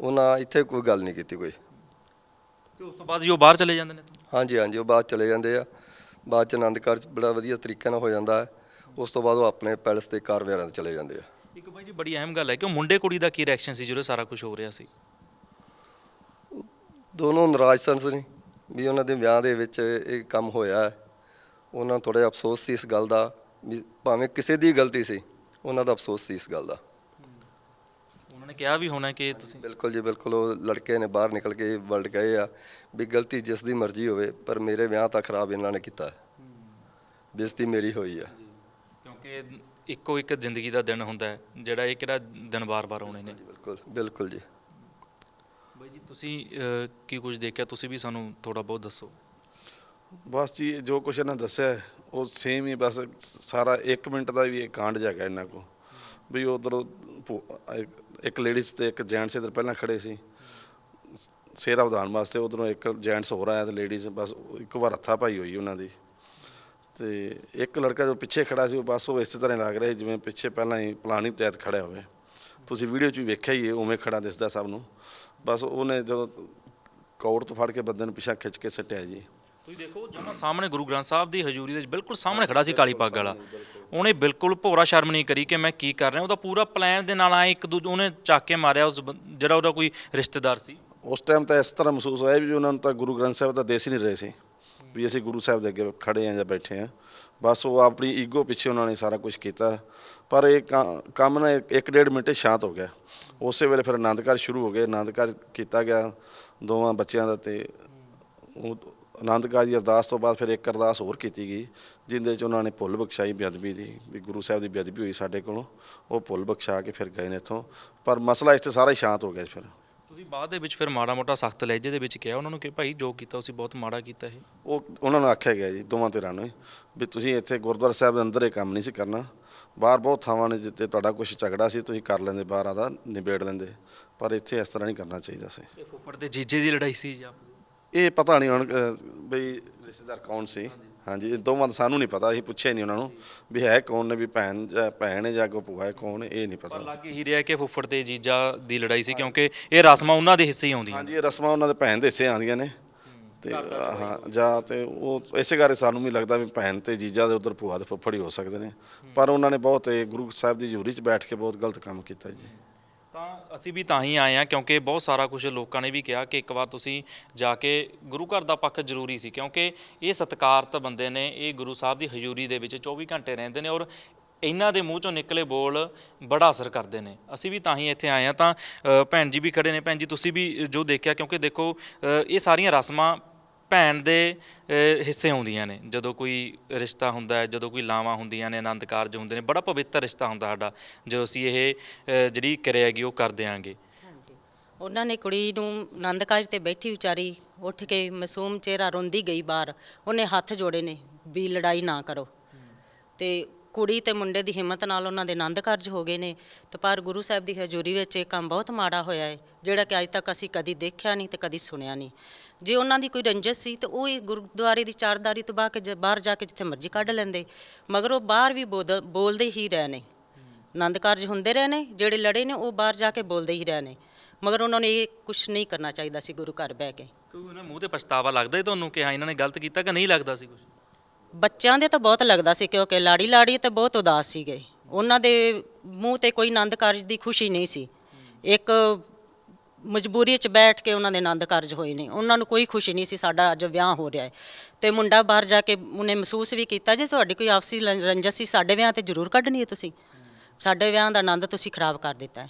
ਉਹਨਾਂ ਇੱਥੇ ਕੋਈ ਗੱਲ ਨਹੀਂ ਕੀਤੀ ਕੋਈ। ਤੇ ਉਸ ਤੋਂ ਬਾਅਦ ਜੀ ਉਹ ਬਾਹਰ ਚਲੇ ਜਾਂਦੇ ਨੇ? ਹਾਂਜੀ ਹਾਂਜੀ ਉਹ ਬਾਅਦ ਚਲੇ ਜਾਂਦੇ ਆ। ਬਾਅਦ ਚ ਆਨੰਦ ਕਾਰਜ ਬੜਾ ਵਧੀਆ ਤਰੀਕੇ ਨਾਲ ਹੋ ਜਾਂਦਾ ਹੈ। ਉਸ ਤੋਂ ਬਾਅਦ ਉਹ ਆਪਣੇ ਪੈਲਸ ਤੇ ਕਾਰ ਵਗੈਰਾ ਤੇ ਚਲੇ ਜਾਂਦੇ ਆ। ਇੱਕ ਬਾਈ ਜੀ ਬੜੀ ਅਹਿਮ ਗੱਲ ਹੈ ਕਿ ਉਹ ਮੁੰਡੇ ਕੁੜੀ ਦਾ ਕੀ ਰਿਐਕਸ਼ਨ ਸੀ ਜਦੋਂ ਸਾਰਾ ਕੁਝ ਹੋ ਰਿਹਾ ਸੀ? ਦੋਨੋਂ ਨਾਰਾਜ਼ ਸਨ ਸੀ ਵੀ ਉਹਨਾਂ ਦੇ ਵਿਆਹ ਦੇ ਵਿੱਚ ਇਹ ਕੰਮ ਹੋਇਆ ਹੈ। ਉਹਨਾਂ ਨੂੰ ਥੋੜਾ ਅਫਸੋਸ ਸੀ ਇਸ ਗੱਲ ਦਾ ਵੀ ਭਾਵੇਂ ਕਿਸੇ ਦੀ ਗਲਤੀ ਸੀ ਉਹਨਾਂ ਦਾ ਅਫਸੋਸ ਸੀ ਇਸ ਗੱਲ ਦਾ। ਉਹਨਾਂ ਨੇ ਕਿਹਾ ਵੀ ਹੋਣਾ ਕਿ ਤੁਸੀਂ ਬਿਲਕੁਲ ਜੀ ਬਿਲਕੁਲ। ਉਹ ਲੜਕੇ ਨੇ ਬਾਹਰ ਨਿਕਲ ਕੇ ਵਰਲਡ ਗਏ ਆ ਵੀ ਗਲਤੀ ਜਿਸ ਦੀ ਮਰਜ਼ੀ ਹੋਵੇ ਪਰ ਮੇਰੇ ਵਿਆਹ ਤਾਂ ਖਰਾਬ ਇਹਨਾਂ ਨੇ ਕੀਤਾ ਬੇਇੱਜ਼ਤੀ ਮੇਰੀ ਹੋਈ ਆ। ਕਿਉਂਕਿ ਇੱਕੋ ਇੱਕ ਜ਼ਿੰਦਗੀ ਦਾ ਦਿਨ ਹੁੰਦਾ ਹੈ ਜਿਹੜਾ ਇਹ ਕਿਹੜਾ ਦਿਨ ਵਾਰ-ਵਾਰ ਆਉਣੇ ਨੇ। ਬਿਲਕੁਲ ਬਿਲਕੁਲ ਜੀ। ਤੁਸੀਂ ਅਹ, ਕੀ ਕੁਝ ਦੇਖਿਆ? ਤੁਸੀਂ ਵੀ ਸਾਨੂੰ ਥੋੜਾ ਬਹੁਤ ਦੱਸੋ। ਬਸ ਜੀ ਜੋ ਕੁਛ ਇਹਨਾਂ ਦੱਸਿਆ ਹੈ, ਉਹ ਸੇਮ ਹੀ ਬਸ ਸਾਰਾ 1 ਮਿੰਟ ਦਾ ਵੀ ਇਹ ਕਾਂਡ ਜਾਗਾ ਇਹਨਾਂ ਕੋ ਵੀ ਉਧਰ ਇੱਕ ਲੇਡੀਜ਼ ਤੇ ਇੱਕ ਜੈਂਟਸ ਇਧਰ ਪਹਿਲਾਂ ਖੜੇ ਸੀ। ਸੇਰਾ ਵਧਾਉਣ ਵਾਸਤੇ ਉਧਰੋਂ ਇੱਕ ਜੈਂਟਸ ਹੋਰ ਆਇਆ ਤੇ ਲੇਡੀਜ਼ ਬਸ ਇੱਕ ਵਾਰ ਹੱਥਾ ਪਾਈ ਹੋਈ ਉਹਨਾਂ ਦੀ। ਤੇ ਇੱਕ ਲੜਕਾ ਜੋ ਪਿੱਛੇ ਖੜਾ ਸੀ ਉਹ ਬਸ ਉਹ ਇਸੇ ਤਰ੍ਹਾਂ ਹੀ ਲੱਗ ਰਿਹਾ ਸੀ ਜਿਵੇਂ ਪਿੱਛੇ ਪਹਿਲਾਂ ਹੀ ਪਲਾਨਿੰਗ ਤਹਿਤ ਖੜਿਆ ਹੋਵੇ। ਤੁਸੀਂ ਵੀਡੀਓ 'ਚ ਵੀ ਵੇਖਿਆ ਹੀ ਹੈ ਉਵੇਂ ਖੜਾ ਦਿਸਦਾ ਸਭ ਨੂੰ। ਬਸ ਉਹਨੇ ਜਦੋਂ ਕੌੜ ਤੋਂ ਫੜ ਕੇ ਬੰਦੇ ਨੂੰ ਪਿੱਛਾ ਖਿੱਚ ਕੇ ਸੱਟਿਆ ਜੀ। ਤੁਸੀਂ ਦੇਖੋ ਜਮਾ ਸਾਹਮਣੇ ਗੁਰੂ ਗ੍ਰੰਥ ਸਾਹਿਬ ਦੀ ਹਜ਼ੂਰੀ ਦੇ ਬਿਲਕੁਲ ਸਾਹਮਣੇ ਖੜਾ ਸੀ ਕਾਲੀ ਪੱਗ ਵਾਲਾ। ਉਹਨੇ ਬਿਲਕੁਲ ਭੋਰਾ ਸ਼ਰਮ ਨਹੀਂ ਕਰੀ ਕਿ ਮੈਂ ਕੀ ਕਰ ਰਿਹਾ। ਉਹਦਾ ਪੂਰਾ ਪਲਾਨ ਦੇ ਨਾਲ ਆਏ ਇੱਕ ਦੂਜੇ ਉਹਨੇ ਚੱਕ ਕੇ ਮਾਰਿਆ ਉਸ ਬੰ- ਜਿਹੜਾ ਉਹਦਾ ਕੋਈ ਰਿਸ਼ਤੇਦਾਰ ਸੀ। ਉਸ ਟਾਈਮ ਤਾਂ ਇਸ ਤਰ੍ਹਾਂ ਮਹਿਸੂਸ ਹੋਇਆ ਵੀ ਉਹਨਾਂ ਨੂੰ ਤਾਂ ਗੁਰੂ ਗ੍ਰੰਥ ਸਾਹਿਬ ਦਾ ਦੇਸ ਹੀ ਨਹੀਂ ਰਹੇ ਸੀ ਵੀ ਅਸੀਂ ਗੁਰੂ ਸਾਹਿਬ ਦੇ ਅੱਗੇ ਖੜੇ ਆਂ ਜਾਂ ਬੈਠੇ ਆਂ ਬਸ ਉਹ ਆਪਣੀ ਈਗੋ ਪਿੱਛੇ ਉਹਨਾਂ ਨੇ ਸਾਰਾ ਕੁਝ ਕੀਤਾ। ਪਰ ਇਹ ਕਾ- ਕੰਮ ਨਾ ਇੱਕ- ਇੱਕ ਡੇਢ ਮਿੰਟ ਸ਼ਾਂਤ ਹੋ ਗਿਆ। ਉਸੇ ਵੇਲੇ ਫਿਰ ਆਨੰਦ ਕਾਰਜ ਸ਼ੁਰੂ ਹੋ ਗਏ। ਆਨੰਦ ਕਾਰਜ ਕੀਤਾ ਗਿਆ ਦੋਵਾਂ ਬੱਚਿਆਂ ਦਾ ਤੇ ਉਹ ਆਨੰਦ ਕਾਰਜ ਦੀ ਅਰਦਾਸ ਤੋਂ ਬਾਅਦ ਫਿਰ ਇੱਕ ਅਰਦਾਸ ਹੋਰ ਕੀਤੀ ਗਈ ਜਿੰਦੇ 'ਚ ਉਹਨਾਂ ਨੇ ਭੁੱਲ ਬਖਸ਼ਾਈ ਬੇਅਦਬੀ ਦੀ ਵੀ ਗੁਰੂ ਸਾਹਿਬ ਦੀ ਬੇਅਦਬੀ ਹੋਈ ਸਾਡੇ ਕੋਲੋਂ ਉਹ ਭੁੱਲ ਬਖਸ਼ਾ ਕੇ ਫਿਰ ਗਏ ਨੇ ਇੱਥੋਂ। ਪਰ ਮਸਲਾ ਇੱਥੇ ਸਾਰਾ ਹੀ ਸ਼ਾਂਤ ਹੋ ਗਿਆ ਫਿਰ। ਤੁਸੀਂ ਬਾਅਦ ਦੇ ਵਿੱਚ ਫਿਰ ਮਾੜਾ ਮੋਟਾ ਸਖਤ ਲਹਿਜੇ ਦੇ ਵਿੱਚ ਕਿਹਾ ਉਹਨਾਂ ਨੂੰ ਕਿ ਭਾਈ ਜੋ ਕੀਤਾ ਤੁਸੀਂ ਬਹੁਤ ਮਾੜਾ ਕੀਤਾ ਇਹ। ਉਹ ਉਹਨਾਂ ਨੂੰ ਆਖਿਆ ਗਿਆ ਜੀ ਦੋਵਾਂ ਧਿਰਾਂ ਨੂੰ ਵੀ ਤੁਸੀਂ ਇੱਥੇ ਗੁਰਦੁਆਰਾ ਸਾਹਿਬ ਦੇ ਅੰਦਰ ਇਹ ਕੰਮ ਨਹੀਂ ਸੀ ਕਰਨਾ। ਬਾਹਰ ਬਹੁਤ ਥਾਵਾਂ ਨੇ ਜਿੱਥੇ ਤੁਹਾਡਾ ਕੁਝ ਝਗੜਾ ਸੀ ਤੁਸੀਂ ਕਰ ਲੈਂਦੇ ਬਾਹਰ ਆਦਾ ਨਿਬੇੜ ਲੈਂਦੇ ਪਰ ਇੱਥੇ ਇਸ ਤਰ੍ਹਾਂ ਨਹੀਂ ਕਰਨਾ ਚਾਹੀਦਾ ਸੀ। ਇਹ ਫੁੱਫੜ ਤੇ ਜੀਜੇ ਦੀ ਲੜਾਈ ਸੀ ਜਾਂ ਇਹ ਪਤਾ ਨਹੀਂ ਹੁਣ ਬਈ ਰਿਸ਼ਤੇਦਾਰ ਕੌਣ ਸੀ? ਹਾਂਜੀ ਇਹ ਦੋਵਾਂ ਦਾ ਸਾਨੂੰ ਨਹੀਂ ਪਤਾ ਅਸੀਂ ਪੁੱਛਿਆ ਨਹੀਂ ਉਹਨਾਂ ਨੂੰ ਵੀ ਹੈ ਕੌਣ ਨੇ ਵੀ ਭੈਣ ਜਾਂ ਭੈਣ ਹੈ ਜਾਂ ਕੋ ਭੂਆ ਹੈ ਕੌਣ ਹੈ, ਇਹ ਨਹੀਂ ਪਰ ਪਤਾ ਲੱਗ ਹੀ ਰਿਹਾ ਕਿ ਫੁੱਫੜ ਤੇ ਜੀਜਾ ਦੀ ਲੜਾਈ ਸੀ ਕਿਉਂਕਿ ਇਹ ਰਸਮਾਂ ਉਹਨਾਂ ਦੇ ਹਿੱਸੇ ਹੀ ਆਉਂਦੀਆਂ ਹਾਂਜੀ ਇਹ ਰਸਮਾਂ ਉਹਨਾਂ ਦੇ ਭੈਣ ਦੇ ਹਿੱਸੇ ਆਉਂਦੀਆਂ ਨੇ। ਤੇ ਹਾਂ ਜਾਂ ਤੇ ਉਹ ਇਸੇ ਕਰਕੇ ਸਾਨੂੰ ਵੀ ਲੱਗਦਾ ਵੀ ਭੈਣ ਤੇ ਜੀਜਾ ਦੇ ਉਧਰ ਭੂਆ ਦੇ ਫੁੱਫੜ ਹੀ ਹੋ ਸਕਦੇ ਨੇ। ਪਰ ਉਹਨਾਂ ਨੇ ਬਹੁਤ ਇਹ ਗੁਰੂ ਸਾਹਿਬ ਦੀ ਹਜ਼ੂਰੀ 'ਚ ਬੈਠ ਕੇ ਬਹੁਤ ਗਲਤ ਕੰਮ ਕੀਤਾ ਜੀ। ਤਾਂ ਅਸੀਂ ਵੀ ਤਾਂ ਹੀ ਆਏ ਆ ਕਿਉਂਕਿ ਬਹੁਤ ਸਾਰਾ ਕੁਝ ਲੋਕਾਂ ਨੇ ਵੀ ਕਿਹਾ ਕਿ ਇੱਕ ਵਾਰ ਤੁਸੀਂ ਜਾ ਕੇ ਗੁਰੂ ਘਰ ਦਾ ਪੱਖ ਜ਼ਰੂਰੀ ਸੀ ਕਿਉਂਕਿ ਇਹ ਸਤਿਕਾਰਤ ਬੰਦੇ ਨੇ ਇਹ ਗੁਰੂ ਸਾਹਿਬ ਦੀ ਹਜ਼ੂਰੀ ਦੇ ਵਿੱਚ 24 ਘੰਟੇ ਰਹਿੰਦੇ ਨੇ ਔਰ ਇਹਨਾਂ ਦੇ ਮੂੰਹ ਚੋਂ ਨਿਕਲੇ ਬੋਲ ਬੜਾ ਅਸਰ ਕਰਦੇ ਨੇ। ਅਸੀਂ ਵੀ ਤਾਂ ਹੀ ਇੱਥੇ ਆਏ ਆ ਤਾਂ ਭੈਣ ਜੀ ਵੀ ਖੜੇ ਨੇ। ਭੈਣ ਜੀ ਤੁਸੀਂ ਵੀ ਜੋ ਦੇਖਿਆ ਕਿਉਂਕਿ ਦੇਖੋ ਇਹ ਸਾਰੀਆਂ ਰਸਮਾਂ ਭੈਣ ਦੇ ਅ, ਹਿੱਸੇ ਆਉਂਦੀਆਂ ਨੇ। ਜਦੋਂ ਕੋਈ ਰਿਸ਼ਤਾ ਹੁੰਦਾ ਹੈ ਜਦੋਂ ਕੋਈ ਲਾਵਾਂ ਹੁੰਦੀਆਂ ਨੇ ਆਨੰਦ ਕਾਰਜ ਹੁੰਦੇ ਨੇ ਬੜਾ ਪਵਿੱਤਰ ਰਿਸ਼ਤਾ ਹੁੰਦਾ ਸਾਡਾ ਜਦੋਂ ਅਸੀਂ ਇਹ ਅ, ਜਿਹੜੀ ਕਿਰਿਆ ਹੈਗੀ ਉਹ ਕਰ ਦਿਆਂਗੇ। ਉਹਨਾਂ ਨੇ ਕੁੜੀ ਨੂੰ ਆਨੰਦ ਕਾਰਜ ਤੇ ਬੈਠੀ ਵਿਚਾਰੀ ਉੱਠ ਕੇ ਮਾਸੂਮ ਚਿਹਰਾ ਰੋਂਦੀ ਗਈ ਬਾਹਰ। ਉਹਨੇ ਹੱਥ ਜੋੜੇ ਨੇ ਵੀ ਲੜਾਈ ਨਾ ਕਰੋ। ਤੇ ਕੁੜੀ ਤੇ ਮੁੰਡੇ ਦੀ ਹਿੰਮਤ ਨਾਲ ਉਹਨਾਂ ਦੇ ਆਨੰਦ ਕਾਰਜ ਹੋ ਗਏ ਨੇ। ਤੇ ਪਰ ਗੁਰੂ ਸਾਹਿਬ ਦੀ ਹਜ਼ੂਰੀ ਵਿੱਚ ਇਹ ਕੰਮ ਬਹੁਤ ਮਾੜਾ ਹੋਇਆ ਹੈ ਜਿਹੜਾ ਕਿ ਅੱਜ ਤੱਕ ਅਸੀਂ ਕਦੀ ਦੇਖਿਆ ਨਹੀਂ ਤੇ ਕਦੀ ਸੁਣਿਆ ਨਹੀਂ। ਜੇ ਉਹਨਾਂ ਦੀ ਕੋਈ ਰੰਜਿਸ਼ ਸੀ ਤੇ ਉਹ ਇਹ ਗੁਰਦੁਆਰੇ ਦੀ ਚਾਰਦਾਰੀ ਤੋਂ ਬਾਹਰ ਕੇ ਬਾਹਰ ਜਾ ਕੇ ਜਿੱਥੇ ਮਰਜ਼ੀ ਕੱਢ ਲੈਂਦੇ। ਮਗਰ ਉਹ ਬਾਹਰ ਵੀ ਬੋਲਦੇ ਹੀ ਰਹੇ ਨੇ। ਆਨੰਦ ਕਾਰਜ ਹੁੰਦੇ ਰਹੇ ਨੇ ਜਿਹੜੇ ਲੜੇ ਨੇ ਉਹ ਬਾਹਰ ਜਾ ਕੇ ਬੋਲਦੇ ਹੀ ਰਹੇ ਨੇ। ਮਗਰ ਉਹਨਾਂ ਨੇ ਇਹ ਕੁਝ ਨਹੀਂ ਕਰਨਾ ਚਾਹੀਦਾ ਸੀ ਗੁਰੂ ਘਰ ਬਹਿ ਕੇ। ਕਿਉਂਕਿ ਉਹਨਾਂ ਮੂੰਹ ਤੇ ਪਛਤਾਵਾ ਲੱਗਦਾ ਹੀ ਤੁਹਾਨੂੰ ਕਿ ਹਾਂ ਇਹਨਾਂ ਨੇ ਗਲਤ ਕੀਤਾ ਕਿ ਨਹੀਂ ਲੱਗਦਾ ਸੀ ਕੁਝ ਬੱਚਿਆਂ ਦੇ ਤਾਂ ਬਹੁਤ ਲੱਗਦਾ ਸੀ ਕਿਉਂਕਿ ਲਾੜੀ ਲਾੜੀ ਤੇ ਬਹੁਤ ਉਦਾਸ ਸੀਗੇ। ਉਹਨਾਂ ਦੇ ਮੂੰਹ ਤੇ ਕੋਈ ਆਨੰਦ ਕਾਰਜ ਦੀ ਖੁਸ਼ੀ ਨਹੀਂ ਸੀ। ਇੱਕ ਮਜਬੂਰੀ 'ਚ ਬੈਠ ਕੇ ਉਹਨਾਂ ਦੇ ਆਨੰਦ ਕਾਰਜ ਹੋਏ ਨੇ। ਉਹਨਾਂ ਨੂੰ ਕੋਈ ਖੁਸ਼ੀ ਨਹੀਂ ਸੀ ਸਾਡਾ ਅੱਜ ਵਿਆਹ ਹੋ ਰਿਹਾ ਹੈ। ਤੇ ਮੁੰਡਾ ਬਾਹਰ ਜਾ ਕੇ ਉਹਨੇ ਮਹਿਸੂਸ ਵੀ ਕੀਤਾ ਜੇ ਤੁਹਾਡੀ ਕੋਈ ਆਪਸੀ ਲੰ- ਰੰਜਿਸ਼ ਸੀ ਸਾਡੇ ਵਿਆਹ ਤੇ ਜ਼ਰੂਰ ਕੱਢਣੀ ਹੈ ਤੁਸੀਂ। ਸਾਡੇ ਵਿਆਹ ਦਾ ਆਨੰਦ ਤੁਸੀਂ ਖਰਾਬ ਕਰ ਦਿੱਤਾ ਹੈ।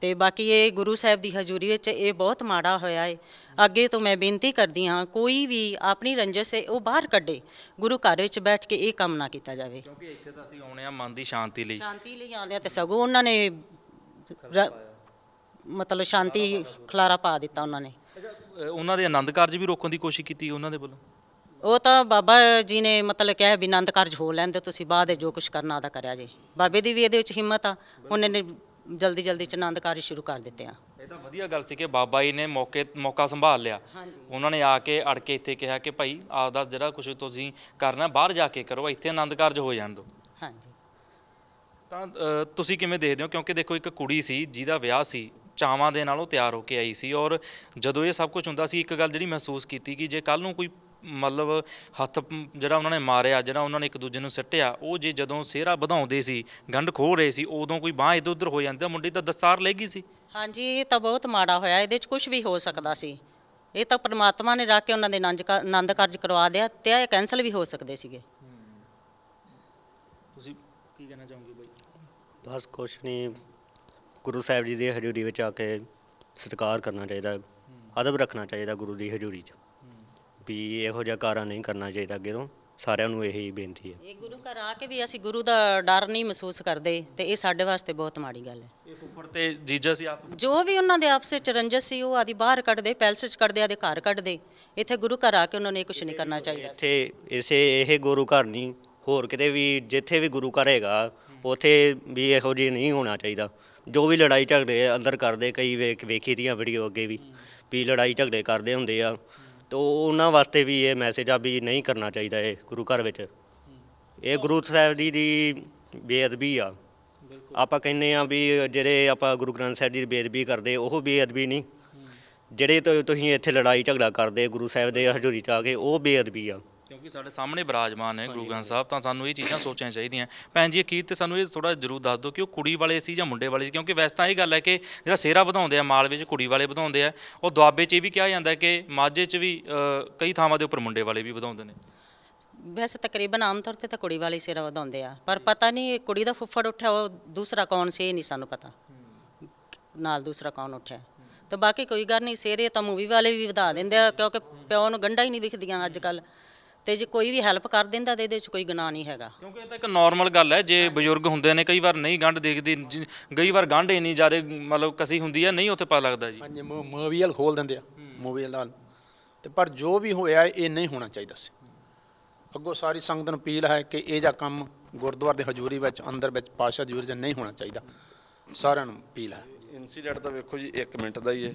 ਤੇ ਬਾਕੀ ਇਹ ਗੁਰੂ ਸਾਹਿਬ ਦੀ ਹਜ਼ੂਰੀ ਵਿੱਚ ਇਹ ਬਹੁਤ ਮਾੜਾ ਹੋਇਆ ਹੈ। ਅੱਗੇ ਤੋਂ ਮੈਂ ਬੇਨਤੀ ਕਰਦੀ ਹਾਂ ਕੋਈ ਵੀ ਆਪਣੀ ਰੰਜਿਸ਼ ਹੈ ਉਹ ਬਾਹਰ ਕੱਢੇ। ਗੁਰੂ ਘਰ ਵਿੱਚ ਬੈਠ ਕੇ ਇਹ ਕੰਮ ਨਾ ਕੀਤਾ ਜਾਵੇ। ਕਿਉਂਕਿ ਇੱਥੇ ਤਾਂ ਅਸੀਂ ਆਉਣੇ ਆ ਮਨ ਦੀ ਸ਼ਾਂਤੀ ਲਈ। ਸ਼ਾਂਤੀ ਲਈ ਆਉਂਦੇ ਆ ਤੇ ਸਗੋਂ ਉਹਨਾਂ ਨੇ ਰ- ਮਤਲਬ ਸ਼ਾਂਤੀ ਖਲਾਰਾ ਪਾ ਦਿੱਤਾ ਉਹਨਾਂ ਨੇ। ਅ, ਉਹਨਾਂ ਦੇ ਆਨੰਦ ਕਾਰਜ ਵੀ ਰੋਕਣ ਦੀ ਕੋਸ਼ਿਸ਼ ਕੀਤੀ ਉਹਨਾਂ ਦੇ ਵੱਲੋਂ? ਉਹ ਤਾਂ ਬਾਬਾ ਜੀ ਨੇ ਮਤਲਬ ਕਿਹਾ ਵੀ ਆਨੰਦ ਕਾਰਜ ਹੋ ਲੈਂਦੇ ਤੁਸੀਂ ਬਾਅਦ ਦੇ ਜੋ ਕੁਝ ਕਰਨਾ ਆਦਾ ਕਰਿਆ ਜੀ। ਬਾਬੇ ਦੀ ਵੀ ਇਹਦੇ ਵਿੱਚ ਹਿੰਮਤ ਆ ਉਹਨੇ ਨੇ ਜਲਦੀ ਜਲਦੀ ਚ ਆਨੰਦ ਕਾਰਜ ਸ਼ੁਰੂ ਕਰ ਦਿੱਤੇ ਆ। ਇਹ ਤਾਂ ਵਧੀਆ ਗੱਲ ਸੀ ਕਿ ਬਾਬਾ ਜੀ ਨੇ ਮੌਕੇ ਮੌਕਾ ਸੰਭਾਲ ਲਿਆ। ਉਹਨਾਂ ਨੇ ਆ ਕੇ ਅੜ ਕੇ ਇੱਥੇ ਕਿਹਾ ਕਿ ਭਾਈ ਆਪਦਾ ਜਿਹੜਾ ਕੁਝ ਤੁਸੀਂ ਕਰਨਾ ਬਾਹਰ ਜਾ ਕੇ ਕਰੋ ਇੱਥੇ ਆਨੰਦ ਕਾਰਜ ਹੋ ਜਾਣ ਦਿਓ। ਹਾਂਜੀ। ਤਾਂ ਅ, ਤੁਸੀਂ ਕਿਵੇਂ ਦੇਖਦੇ ਹੋ? ਕਿਉਂਕਿ ਦੇਖੋ ਇੱਕ ਕੁੜੀ ਸੀ ਜਿਹਦਾ ਵਿਆਹ ਸੀ ਚਾਵਾਂ ਦੇ ਨਾਲ ਉਹ ਤਿਆਰ ਹੋ ਕੇ ਆਈ ਸੀ ਔਰ ਜਦੋਂ ਇਹ ਸਭ ਕੁਝ ਹੁੰਦਾ ਸੀ ਇੱਕ ਗੱਲ ਜਿਹੜੀ ਮਹਿਸੂਸ ਕੀਤੀ ਕਿ ਜੇ ਕੱਲ ਨੂੰ ਕੋਈ ਮਤਲਬ ਹੱਥ ਜਿਹੜਾ ਉਹਨਾਂ ਨੇ ਮਾਰਿਆ ਜਿਹੜਾ ਉਹਨਾਂ ਨੇ ਇੱਕ ਦੂਜੇ ਨੂੰ ਸੱਟਿਆ ਉਹ ਜੇ ਜਦੋਂ ਸਿਹਰਾ ਵਧਾਉਂਦੇ ਸੀ ਗੰਢ ਖੋਹ ਰਹੇ ਸੀ ਉਦੋਂ ਕੋਈ ਬਾਹ ਇੱਧਰ ਉੱਧਰ ਹੋ ਜਾਂਦੀ ਤਾਂ ਮੁੰਡੇ ਤਾਂ ਦਸਤਾਰ ਲੈ ਗਈ ਸੀ। ਹਾਂਜੀ ਇਹ ਤਾਂ ਬਹੁਤ ਮਾੜਾ ਹੋਇਆ ਇਹਦੇ ਵਿੱਚ ਕੁਝ ਵੀ ਹੋ ਸਕਦਾ ਸੀ। ਇਹ ਤਾਂ ਪ੍ਰਮਾਤਮਾ ਨੇ ਰੱਖ ਕੇ ਉਹਨਾਂ ਦੇ ਆਨੰਦ ਕਾਰਜ ਕਰਵਾ ਦਿਆ ਤੇ ਇਹ ਕੈਨਸਲ ਵੀ ਹੋ ਸਕਦੇ ਸੀਗੇ। ਤੁਸੀਂ ਕੀ ਕਹਿਣਾ ਚਾਹੋਗੇ ਬਾਈ? ਬਸ ਕੁਛ ਨਹੀਂ ਗੁਰੂ ਸਾਹਿਬ ਜੀ ਦੀ ਹਜ਼ੂਰੀ ਵਿੱਚ ਆ ਕੇ ਸਤਿਕਾਰ ਕਰਨਾ ਚਾਹੀਦਾ ਅਦਬ ਰੱਖਣਾ ਚਾਹੀਦਾ ਗੁਰੂ ਦੀ ਹਜ਼ੂਰੀ 'ਚ। ਵੀ ਇਹੋ ਜਿਹਾ ਕਾਰਾ ਨਹੀਂ ਕਰਨਾ ਚਾਹੀਦਾ ਅੱਗੇ ਤੋਂ ਸਾਰਿਆਂ ਨੂੰ ਇਹੀ ਬੇਨਤੀ ਹੈ। ਇਹ ਗੁਰੂ ਘਰ ਆ ਕੇ ਵੀ ਅਸੀਂ ਗੁਰੂ ਦਾ ਡਰ ਨਹੀਂ ਮਹਿਸੂਸ ਕਰਦੇ ਤੇ ਇਹ ਸਾਡੇ ਵਾਸਤੇ ਬਹੁਤ ਮਾੜੀ ਗੱਲ ਹੈ। ਇਹ ਫੁੱਫੜ ਤੇ ਜੀਜਾ ਸੀ ਆਪ? ਜੋ ਵੀ ਉਹਨਾਂ ਦੇ ਆਪਸੇ ਚ ਰੰਜਸ ਸੀ ਉਹ ਆਦੀ ਬਾਹਰ ਕੱਢਦੇ ਪੈਲਸ ਚ ਕੱਢਦੇ ਆਦੇ ਘਰ ਕੱਢਦੇ। ਇੱਥੇ ਗੁਰੂ ਘਰ ਆ ਕੇ ਉਹਨਾਂ ਨੇ ਕੁਝ ਨਹੀਂ ਕਰਨਾ ਚਾਹੀਦਾ। ਇੱਥੇ ਇਸੇ ਇਹ ਗੁਰੂ ਘਰ ਨਹੀਂ ਹੋਰ ਕਿਤੇ ਵੀ ਜਿੱਥੇ ਵੀ ਗੁਰੂ ਘਰ ਹੈਗਾ ਉੱਥੇ ਵੀ ਇਹੋ ਜਿਹੀ ਨਹੀਂ ਹੋਣਾ ਚਾਹੀਦਾ। ਜੋ ਵੀ ਲੜਾਈ ਝਗੜੇ ਅੰਦਰ ਕਰਦੇ, ਕਈ ਵੇਖ ਵੇਖੀ ਦੀਆਂ ਵੀਡੀਓ ਅੱਗੇ ਵੀ ਵੀ ਲੜਾਈ ਝਗੜੇ ਕਰਦੇ ਹੁੰਦੇ ਆ। ਤੋ ਉਹਨਾਂ ਵਾਸਤੇ ਵੀ ਇਹ ਮੈਸੇਜ ਆ ਵੀ ਨਹੀਂ ਕਰਨਾ ਚਾਹੀਦਾ ਇਹ ਗੁਰੂ ਘਰ ਵਿੱਚ। ਇਹ ਗੁਰੂ ਸਾਹਿਬ ਜੀ ਦੀ ਬੇਅਦਬੀ ਆ। ਆਪਾਂ ਕਹਿੰਦੇ ਆ ਵੀ ਜਿਹੜੇ ਆਪਾਂ ਗੁਰੂ ਗ੍ਰੰਥ ਸਾਹਿਬ ਜੀ ਦੀ ਬੇਅਦਬੀ ਕਰਦੇ, ਉਹ ਬੇਅਦਬੀ ਨਹੀਂ। ਜਿਹੜੇ ਤੁਸੀਂ ਇੱਥੇ ਲੜਾਈ ਝਗੜਾ ਕਰਦੇ ਗੁਰੂ ਸਾਹਿਬ ਦੇ ਹਜ਼ੂਰੀ ਚ ਆ ਕੇ, ਉਹ ਬੇਅਦਬੀ ਆ। ਕਿਉਂਕਿ ਸਾਡੇ ਸਾਹਮਣੇ ਬਿਰਾਜਮਾਨ ਨੇ ਗੁਰੂ ਗ੍ਰੰਥ ਸਾਹਿਬ ਤਾਂ ਸਾਨੂੰ ਇਹ ਚੀਜ਼ਾਂ ਸੋਚਣੀਆਂ ਚਾਹੀਦੀਆਂ। ਭੈਣ ਜੀ ਅਖੀਰ ਤੇ ਸਾਨੂੰ ਇਹ ਥੋੜਾ ਜ਼ਰੂਰ ਦੱਸ ਦਿਓ ਕਿ ਉਹ ਕੁੜੀ ਵਾਲੇ ਸੀ ਜਾਂ ਮੁੰਡੇ ਵਾਲੇ ਸੀ? ਕਿਉਂਕਿ ਵੈਸੇ ਤਾਂ ਇਹ ਗੱਲ ਹੈ ਕਿ ਜਿਹੜਾ ਸੇਰਾ ਵਧਾਉਂਦੇ ਆ ਮਾਲ ਵਿੱਚ ਕੁੜੀ ਵਾਲੇ ਵਧਾਉਂਦੇ ਆ ਉਹ ਦੁਆਬੇ 'ਚ ਇਹ ਵੀ ਕਿਹਾ ਜਾਂਦਾ ਕਿ ਮਾਝੇ 'ਚ ਵੀ ਕਈ ਥਾਵਾਂ ਦੇ ਉੱਪਰ ਮੁੰਡੇ ਵਾਲੇ ਵੀ ਵਧਾਉਂਦੇ ਨੇ। ਵੈਸੇ ਤਕਰੀਬਨ ਆਮ ਤੌਰ ਤੇ ਤਾਂ ਕੁੜੀ ਵਾਲੀ ਸਿਰ ਵਧਾਉਂਦੇ ਆ ਪਰ ਪਤਾ ਨਹੀਂ ਇਹ ਕੁੜੀ ਦਾ ਫੁੱਫੜ ਉੱਠਿਆ ਉਹ ਦੂਸਰਾ ਕੌਣ ਸੀ ਇਹ ਨਹੀਂ ਸਾਨੂੰ ਪਤਾ। ਨਾਲ ਦੂਸਰਾ ਕੌਣ ਉੱਠਿਆ। ਤੇ ਬਾਕੀ ਕੋਈ ਗੱਲ ਨਹੀਂ ਸਿਰੇ ਤਾਂ ਮੂਵੀ ਵਾਲੇ ਵੀ ਵਧਾ ਦਿੰਦੇ ਆ ਕਿਉਂਕਿ ਪਿਓ ਨੂੰ ਗੰਢਾ ਹੀ ਨਹੀਂ ਵਿਖਦੀਆਂ ਅੱਜ ਕੱਲ ਤੇ ਜੇ ਕੋਈ ਵੀ ਹੈਲਪ ਕਰ ਦਿੰਦਾ ਤੇ ਇਹਦੇ ਵਿੱਚ ਕੋਈ ਗੁਨਾਹ ਨਹੀਂ ਹੈਗਾ। ਕਿਉਂਕਿ ਇਹ ਤਾਂ ਇੱਕ ਨਾਰਮਲ ਗੱਲ ਹੈ ਜੇ ਬਜ਼ੁਰਗ ਹੁੰਦੇ ਨੇ ਕਈ ਵਾਰ ਨਹੀਂ ਗੰਢ ਦੇਖਦੀ ਜ- ਕਈ ਵਾਰ ਗੰਢ ਇੰਨੀ ਜ਼ਿਆਦਾ ਮਤਲਬ ਕਸੀ ਹੁੰਦੀ ਹੈ ਨਹੀਂ ਉੱਥੇ ਪਤਾ ਲੱਗਦਾ ਜੀ। ਹਾਂਜੀ ਮੂਵੀ ਵਾਲ ਖੋਲ ਦਿੰਦੇ ਆ ਮੂਵੀ ਵਾਲ ਤੇ ਪਰ ਜੋ ਵੀ ਹੋਇਆ ਇਹ ਨਹੀਂ ਹੋਣਾ ਚਾਹੀਦਾ ਸੀ। ਅੱਗੋਂ ਸਾਰੀ ਸੰਗਤ ਨੂੰ ਅਪੀਲ ਹੈ ਕਿ ਇਹ ਜਿਹਾ ਕੰਮ ਗੁਰਦੁਆਰੇ ਦੇ ਹਜ਼ੂਰੀ ਵਿੱਚ ਅੰਦਰ ਵਿੱਚ ਪਾਸ਼ਾ ਦੀ ਹਜ਼ੂਰੀ 'ਚ ਨਹੀਂ ਹੋਣਾ ਚਾਹੀਦਾ। ਸਾਰਿਆਂ ਨੂੰ ਅਪੀਲ ਹੈ। ਇਨਸੀਡੈਂਟ ਤਾਂ ਵੇਖੋ ਜੀ 1 ਮਿੰਟ ਦਾ ਹੀ ਹੈ।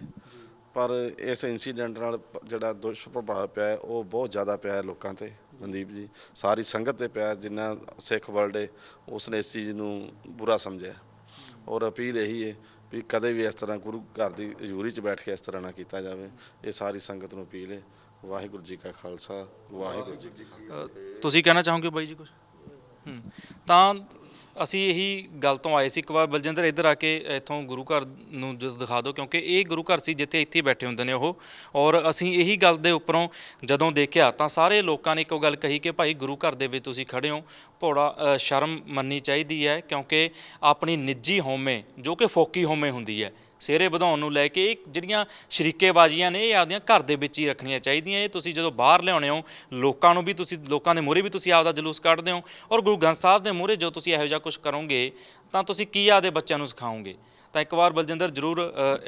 ਪਰ ਇਸ ਇੰਸੀਡੈਂਟ ਨਾਲ ਜਿਹੜਾ ਦੁਸ਼ਪ੍ਰਭਾਵ ਪਿਆ ਹੈ, ਉਹ ਬਹੁਤ ਜ਼ਿਆਦਾ ਪਿਆ ਹੈ ਲੋਕਾਂ ਤੇ ਮਨਦੀਪ ਜੀ। ਸਾਰੀ ਸੰਗਤ ਤੇ ਪਿਆ ਹੈ, ਜਿੰਨਾ ਸਿੱਖ ਵਰਲਡ ਹੈ ਉਸਨੇ ਇਸ ਚੀਜ਼ ਨੂੰ ਬੁਰਾ ਸਮਝਿਆ ਔਰ ਅਪੀਲ ਇਹੀ ਹੈ ਵੀ ਕਦੇ ਵੀ ਇਸ ਤਰ੍ਹਾਂ ਗੁਰੂ ਘਰ ਦੀ ਹਜ਼ੂਰੀ 'ਚ ਬੈਠ ਕੇ ਇਸ ਤਰ੍ਹਾਂ ਨਾ ਕੀਤਾ ਜਾਵੇ। ਇਹ ਸਾਰੀ ਸੰਗਤ ਨੂੰ ਅਪੀਲ ਹੈ ਵਾਹਿਗੁਰੂ ਜੀ ਕਾ ਖਾਲਸਾ ਵਾਹਿਗੁਰੂ ਜੀ ਕੀ ਫਤਿਹ। ਅ, ਤੁਸੀਂ ਕਹਿਣਾ ਚਾਹੋਗੇ ਬਾਈ ਜੀ ਕੁਝ ਹੂੰ। ਤਾਂ ਅਸੀਂ ਇਹੀ ਗੱਲ ਤੋਂ ਆਏ ਸੀ, ਇੱਕ ਵਾਰ ਬਲਜਿੰਦਰ ਇੱਧਰ ਆ ਕੇ ਇੱਥੋਂ ਗੁਰੂ ਘਰ ਨੂੰ ਜਦੋਂ ਦਿਖਾ ਦਿਓ, ਕਿਉਂਕਿ ਇਹ ਗੁਰੂ ਘਰ ਸੀ ਜਿੱਥੇ ਇੱਥੇ ਹੀ ਬੈਠੇ ਹੁੰਦੇ ਨੇ ਉਹ। ਔਰ ਅਸੀਂ ਇਹੀ ਗੱਲ ਦੇ ਉੱਪਰੋਂ ਜਦੋਂ ਦੇਖਿਆ ਤਾਂ ਸਾਰੇ ਲੋਕਾਂ ਨੇ ਇੱਕੋ ਗੱਲ ਕਹੀ ਕਿ ਭਾਈ ਗੁਰੂ ਘਰ ਦੇ ਵਿੱਚ ਤੁਸੀਂ ਖੜੇ ਹੋ, ਭੋੜਾ ਸ਼ਰਮ ਮੰਨਣੀ ਚਾਹੀਦੀ ਹੈ, ਕਿਉਂਕਿ ਆਪਣੀ ਨਿੱਜੀ ਹਉਮੈ ਜੋ ਕਿ ਫੋਕੀ ਹਉਮੈ ਹੁੰਦੀ ਹੈ ਸਿਹਰੇ ਵਧਾਉਣ ਨੂੰ ਲੈ ਕੇ ਇਹ ਜਿਹੜੀਆਂ ਸ਼ਰੀਕੇਬਾਜ਼ੀਆਂ ਨੇ ਇਹ ਆਪਦੀਆਂ ਘਰ ਦੇ ਵਿੱਚ ਹੀ ਰੱਖਣੀਆਂ ਚਾਹੀਦੀਆਂ। ਇਹ ਤੁਸੀਂ ਜਦੋਂ ਬਾਹਰ ਲਿਆਉਣੇ ਹੋ, ਲੋਕਾਂ ਨੂੰ ਵੀ ਤੁਸੀਂ, ਲੋਕਾਂ ਦੇ ਮੂਹਰੇ ਵੀ ਤੁਸੀਂ ਆਪਦਾ ਜਲੂਸ ਕੱਢਦੇ ਹੋ ਔਰ ਗੁਰੂ ਗ੍ਰੰਥ ਸਾਹਿਬ ਦੇ ਮੂਹਰੇ ਜੋ ਤੁਸੀਂ ਇਹੋ ਜਿਹਾ ਕੁਝ ਕਰੋਗੇ, ਤਾਂ ਤੁਸੀਂ ਕੀ ਆਪਦੇ ਬੱਚਿਆਂ ਨੂੰ ਸਿਖਾਓਗੇ? ਤਾਂ ਇੱਕ ਵਾਰ ਬਲਜਿੰਦਰ ਜਰੂਰ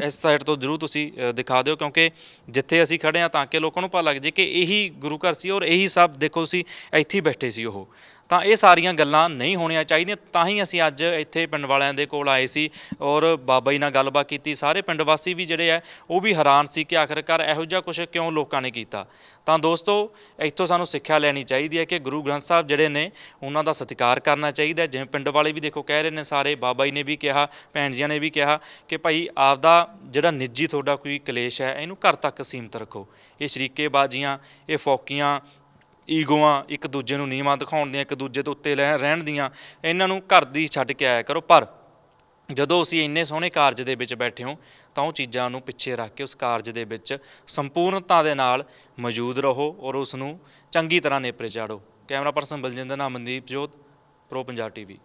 ਇਸ ਸਾਈਡ ਤੋਂ ਜਰੂਰ ਤੁਸੀਂ ਦਿਖਾ ਦਿਓ ਕਿਉਂਕਿ ਜਿੱਥੇ ਅਸੀਂ ਖੜੇ ਆ ਤਾਂ ਕਿ ਲੋਕਾਂ ਨੂੰ ਪਤਾ ਲੱਗ ਜੇ ਕਿ ਇਹੀ ਗੁਰੂ ਘਰ ਸੀ ਔਰ ਇਹੀ ਸਭ ਦੇਖੋ ਤੁਸੀਂ, ਇੱਥੇ ਹੀ ਬੈਠੇ ਸੀ ਉਹ। ਤਾਂ ਇਹ ਸਾਰੀਆਂ ਗੱਲਾਂ ਨਹੀਂ ਹੋਣੀਆਂ ਚਾਹੀਦੀਆਂ। ਤਾਂ ਹੀ ਅਸੀਂ ਅੱਜ ਇੱਥੇ ਪਿੰਡ ਵਾਲਿਆਂ ਦੇ ਕੋਲ ਆਏ ਸੀ ਔਰ ਬਾਬਾ ਜੀ ਨਾਲ ਗੱਲਬਾਤ ਕੀਤੀ। ਸਾਰੇ ਪਿੰਡ ਵਾਸੀ ਵੀ ਜਿਹੜੇ ਆ, ਉਹ ਵੀ ਹੈਰਾਨ ਸੀ ਕਿ ਆਖਰਕਾਰ ਇਹੋ ਜਿਹਾ ਕੁਝ ਕਿਉਂ ਲੋਕਾਂ ਨੇ ਕੀਤਾ। ਤਾਂ ਦੋਸਤੋ, ਇੱਥੋਂ ਸਾਨੂੰ ਸਿੱਖਿਆ ਲੈਣੀ ਚਾਹੀਦੀ ਹੈ ਕਿ ਗੁਰੂ ਗ੍ਰੰਥ ਸਾਹਿਬ ਜਿਹੜੇ ਨੇ, ਉਹਨਾਂ ਦਾ ਸਤਿਕਾਰ ਕਰਨਾ ਚਾਹੀਦਾ ਜਿਵੇਂ ਪਿੰਡ ਵਾਲੇ ਵੀ ਦੇਖੋ ਕਹਿ ਰਹੇ ਨੇ, ਸਾਰੇ ਬਾਬਾ ਜੀ ਨੇ ਵੀ ਕਿਹਾ, ਭੈਣ ਜੀਆਂ ਨੇ ਵੀ ਕਿਹਾ ਕਿ ਭਾਈ ਆਪਦਾ ਜਿਹੜਾ ਨਿੱਜੀ ਤੁਹਾਡਾ ਕੋਈ ਕਲੇਸ਼ ਹੈ, ਇਹਨੂੰ ਘਰ ਤੱਕ ਸੀਮਤ ਰੱਖੋ। ਇਹ ਸ਼ਰੀਕੇਬਾਜ਼ੀਆਂ, ਇਹ ਫੌਕੀਆਂ ਈਗੋਆਂ ਇੱਕ ਦੂਜੇ ਨੂੰ ਨੀਵਾਂ ਦਿਖਾਉਣ ਦੀਆਂ ਇੱਕ ਦੂਜੇ ਤੋਂ ਉੱਤੇ ਲੈ- ਰਹਿਣ ਦੀਆਂ ਇਹਨਾਂ ਨੂੰ ਘਰ ਦੀ ਛੱਡ ਕੇ ਆਇਆ ਕਰੋ। ਪਰ ਜਦੋਂ ਅਸੀਂ ਇੰਨੇ ਸੋਹਣੇ ਕਾਰਜ ਦੇ ਵਿੱਚ ਬੈਠੇ ਹਾਂ, ਤਾਂ ਉਹ ਚੀਜ਼ਾਂ ਨੂੰ ਪਿੱਛੇ ਰੱਖ ਕੇ ਉਸ ਕਾਰਜ ਦੇ ਵਿੱਚ ਸੰਪੂਰਨਤਾ ਦੇ ਨਾਲ ਮੌਜੂਦ ਰਹੋ ਔਰ ਉਸ ਨੂੰ ਚੰਗੀ ਤਰ੍ਹਾਂ ਨੇਪਰੇ ਚਾੜੋ। ਕੈਮਰਾ ਪਰਸਨ ਬਲਜਿੰਦਰ ਨਾਮ ਮਨਦੀਪ ਜੋਤ, ਪ੍ਰੋ ਪੰਜਾਬ ਟੀਵੀ।